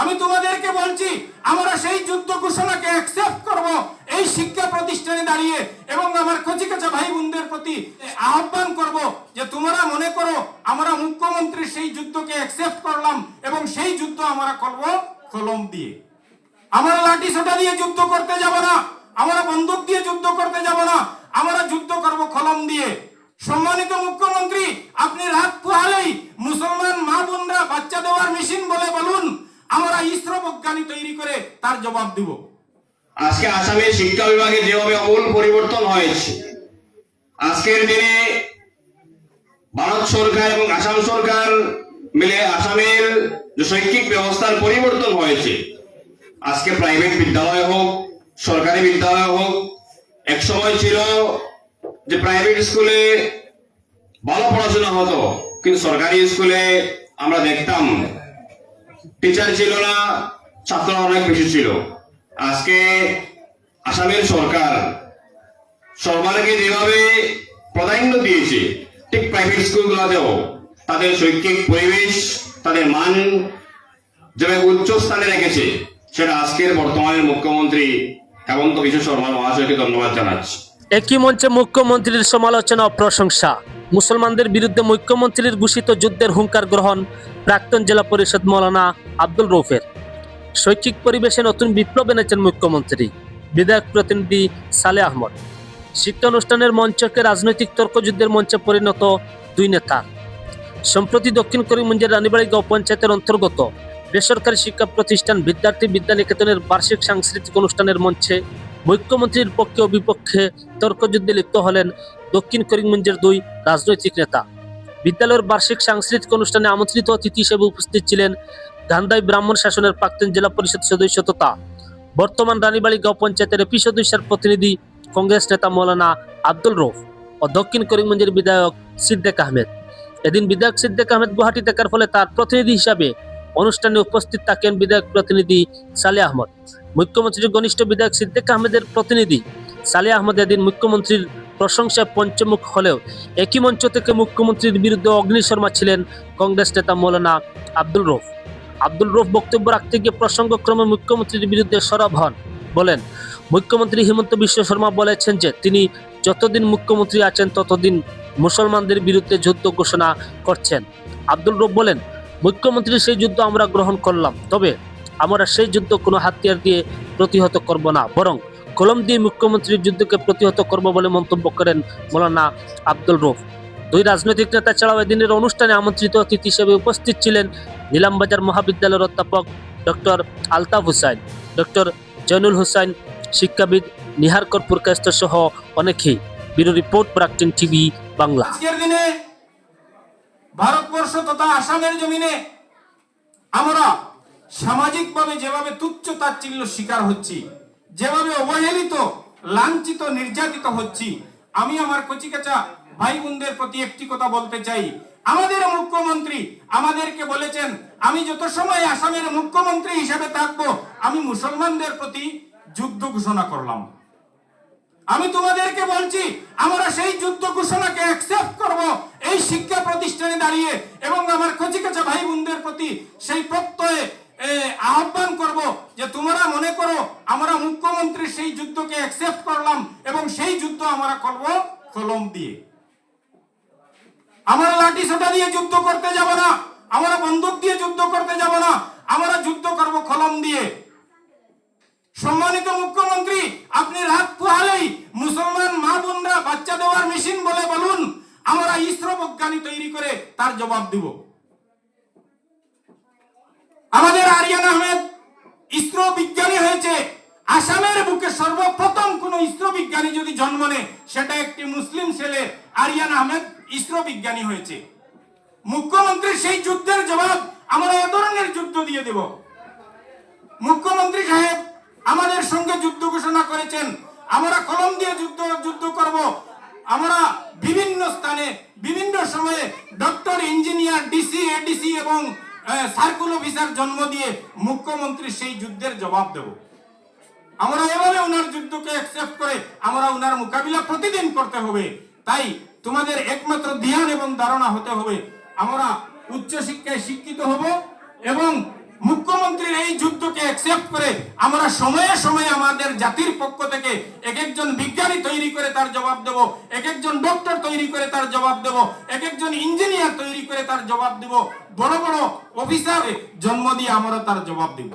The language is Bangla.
আমি তোমাদেরকে বলছি, আমরা সেই যুদ্ধ ঘোষণাকে অ্যাকসেপ্ট করব, এই শিক্ষা প্রতিষ্ঠানে দাঁড়িয়ে, এবং আমার কচিকাচা ভাই বোনদের প্রতি আহ্বান করব যে তোমরা মনে করো, আমরা মুখ্যমন্ত্রীর সেই যুদ্ধকে অ্যাকসেপ্ট করলাম, এবং সেই যুদ্ধ আমরা করব কলম দিয়ে। আমরা লাঠি সোটা দিয়ে যুদ্ধ করতে যাব না, আমরা বন্দুক দিয়ে যুদ্ধ করতে যাব না, আমরা যুদ্ধ করব কলম দিয়ে। সম্মানিত মুখ্যমন্ত্রী, আপনি রাত পোহালেই মুসলমান মা বোনরা বাচ্চা দেওয়ার মেশিন বলে বলুন ইসরো তৈরি করে তার জবাব দিব। আজকে আসামের শিক্ষা বিভাগে যেভাবে আমূল পরিবর্তন হয়েছে, আজকের দিনে ভারত সরকার এবং আসাম সরকার মিলে আসামের যে শৈক্ষিক ব্যবস্থার পরিবর্তন হয়েছে, আজকে প্রাইভেট বিদ্যালয় হোক, সরকারি বিদ্যালয় হোক, এক সময় ছিল যে প্রাইভেট স্কুলে ভালো পড়াশোনা হতো, কিন্তু সরকারি স্কুলে আমরা দেখতাম টিচার ছিল না ছাত্র অনেক বেশি ছিল। আজকে আসামের সরকার সরকারকে যেভাবে প্রাধান্য দিয়েছে, ঠিক প্রাইভেট স্কুলগুলোতেও তাদের শৈক্ষিক পরিবেশ, তাদের মান যেভাবে উচ্চ স্থানে রেখেছে, সেটা আজকের বর্তমানের মুখ্যমন্ত্রী হেমন্ত বিশ্ব শর্মা মহাশয়কে ধন্যবাদ জানাচ্ছি। একই মঞ্চে মুখ্যমন্ত্রীর সমালোচনা ও প্রশংসা। মুসলমানদের বিরুদ্ধে মুখ্যমন্ত্রীর ঘোষিত যুদ্ধের হুঙ্কার গ্রহণ প্রাক্তন জেলা পরিষদ মৌলানা আব্দুল রৌফের। শৈক্ষিক পরিবেশে নতুন বিপ্লব এনেছেন মুখ্যমন্ত্রী। বিধায়ক প্রতিনিধি সালে আহমদ। শিক্ষানুষ্ঠানের মঞ্চকে রাজনৈতিক তর্কযুদ্ধের মঞ্চে পরিণত দুই নেতা। সম্প্রতি দক্ষিণ করিমগঞ্জের রানীবাড়ি গাঁও পঞ্চায়েতের অন্তর্গত বেসরকারি শিক্ষা প্রতিষ্ঠান বিদ্যার্থী বিদ্যানিকেতনের বার্ষিক সাংস্কৃতিক অনুষ্ঠানের মঞ্চে মুখ্যমন্ত্রীর পক্ষে ও বিপক্ষে তর্কযুদ্ধে লিপ্ত হলেন দক্ষিণ করিমগঞ্জের দুই রাজনৈতিক নেতা। বিদ্যালয়ের বার্ষিক সাংস্কৃতিক অনুষ্ঠানে আমন্ত্রিত অতিথি হিসেবে উপস্থিত ছিলেন গান্ধাই ব্রাহ্মণ শাসনের প্রাক্তন জেলা পরিষদ সদস্য তথা বর্তমান রানীবাড়ি গাঁও পঞ্চায়েতের এপি সদস্যের প্রতিনিধি কংগ্রেস নেতা মৌলানা আব্দুল রৌফ ও দক্ষিণ করিমগঞ্জের বিধায়ক সিদ্দেক আহমেদ। এদিন বিধায়ক সিদ্দেক আহমেদ গুয়াহাটি থাকার ফলে তার প্রতিনিধি হিসাবে অনুষ্ঠানে উপস্থিত থাকেন বিধায়ক প্রতিনিধি সালে আহমদ। মুখ্যমন্ত্রীর ঘনিষ্ঠ বিধায়ক সিদ্দিক আহমেদের প্রতিনিধি সালে আহমদ এদিন মুখ্যমন্ত্রীর প্রশংসায় পঞ্চমুখ হলেও একই মঞ্চ থেকে মুখ্যমন্ত্রীর বিরুদ্ধে অগ্নি শর্মা ছিলেন কংগ্রেস নেতা মৌলানা আব্দুল রৌফ আব্দুল রফ বক্তব্য রাখতে গিয়ে প্রসঙ্গক্রমে মুখ্যমন্ত্রীর বিরুদ্ধে সরব হন। বলেন, মুখ্যমন্ত্রী হিমন্ত বিশ্ব শর্মা বলেছেন যে, তিনি যতদিন মুখ্যমন্ত্রী আছেন, ততদিন মুসলমানদের বিরুদ্ধে যুদ্ধ ঘোষণা করছেন। আব্দুল রৌফ বলেন, মুখ্যমন্ত্রীর সেই যুদ্ধ আমরা গ্রহণ করলাম, তবে আমরা সেই যুদ্ধ কোনো হাতিয়ার দিয়ে প্রতিহত করব না, বরং কলম দিয়ে মুখ্যমন্ত্রীর যুদ্ধকে প্রতিহত করব বলে মন্তব্য করেন মৌলানা আব্দুল রৌফ। দুই রাজনৈতিক নেতা ছাড়াও এদিনের অনুষ্ঠানে আমন্ত্রিত অতিথি হিসেবে উপস্থিত ছিলেন নিলামবাজার মহাবিদ্যালয়ের অধ্যাপক ডক্টর আলতাফ হুসাইন, ডক্টর জৈনুল হুসাইন, শিক্ষাবিদ নিহার কর্পুর কাস্ত সহ অনেকেই ব্যুরো রিপোর্ট প্রাক্টিন টিভি বাংলা। ভারতবর্ষ তথা আসামের জমিনে আমরা সামাজিকভাবে যেভাবে তুচ্ছ তাচ্ছিল্য শিকার হচ্ছি, যেভাবে অবহেলিত, লাঞ্ছিত, নির্যাতিত হচ্ছি, আমি আমার কচিকাচা ভাই বোনদের প্রতি একটি কথা বলতে চাই। আমাদের মুখ্যমন্ত্রী আমাদেরকে বলেছেন, আমি যত সময় আসামের মুখ্যমন্ত্রী হিসেবে থাকব, আমি মুসলমানদের প্রতি যুদ্ধ ঘোষণা করলাম। আমি তোমাদেরকে বলছি, আমরা সেই যুদ্ধ ঘোষণাকে অ্যাকসেপ্ট করব, এই শিক্ষা প্রতিষ্ঠানে দাঁড়িয়ে, এবং আমার কচিকাচা ভাই বোনদের প্রতি সেই প্রত্যয়ে আহ্বান করব যে তোমরা মনে করো, আমরা মুখ্যমন্ত্রী সেই যুদ্ধকে অ্যাকসেপ্ট করলাম, এবং সেই যুদ্ধ আমরা করব কলম দিয়ে। আমরা লাঠি সোটা দিয়ে যুদ্ধ করতে যাব না। আমরা বন্দুক দিয়ে যুদ্ধ করতে যাব না। আমরা যুদ্ধ করব কলম দিয়ে। সম্মানিত মুখ্যমন্ত্রী, আপনি রাত পোহালেই মুসলমান মা বোনরা বাচ্চা দেওয়ার মেশিন বলে বলুন, আমরা ইসরো বিজ্ঞানী তৈরি করে তার জবাব দিব। আমাদের আরিয়ান আহমেদ ইসরো বিজ্ঞানী হয়েছে। আসামের বুকে সর্বপ্রথম কোন ইসরো বিজ্ঞানী যদি জন্ম নেয়, সেটা একটি মুসলিম ছেলে, আরিয়ান আহমেদ ইসরো বিজ্ঞানী হয়েছে। মুখ্যমন্ত্রী সেই যুদ্ধের জবাব আমরা এ ধরনের যুদ্ধ দিয়ে দেব। মুখ্যমন্ত্রী সাহেব, আমাদের সঙ্গে যুদ্ধ ঘোষণা করেছেন। আমরা কলম দিয়ে যুদ্ধ যুদ্ধ করব। আমরা বিভিন্ন স্থানে, বিভিন্ন সময়ে ডক্টর, ইঞ্জিনিয়ার, ডিসি, এডিসি এবং সার্কুল অফিসার জন্ম দিয়ে মুখ্যমন্ত্রী সেই যুদ্ধের জবাব দেব। আমরা এভাবে ওনার যুদ্ধকে অ্যাকসেপ্ট করে আমরা ওনার মোকাবিলা প্রতিদিন করতে হবে। তাই তোমাদের একমাত্র ধ্যান এবং ধারণা হতে হবে। আমরা উচ্চ শিক্ষায় শিক্ষিত হব এবং মুখ্যমন্ত্রীর এই যুদ্ধকে অ্যাকসেপ্ট করে আমরা সময়ে সময়ে আমাদের জাতির পক্ষ থেকে এক একজন বিজ্ঞানী তৈরি করে তার জবাব দেব এক একজন ডক্টর তৈরি করে তার জবাব দেব এক একজন ইঞ্জিনিয়ার তৈরি করে তার জবাব দেব। বড় বড় অফিসার জন্ম দিয়ে আমরা তার জবাব দেব।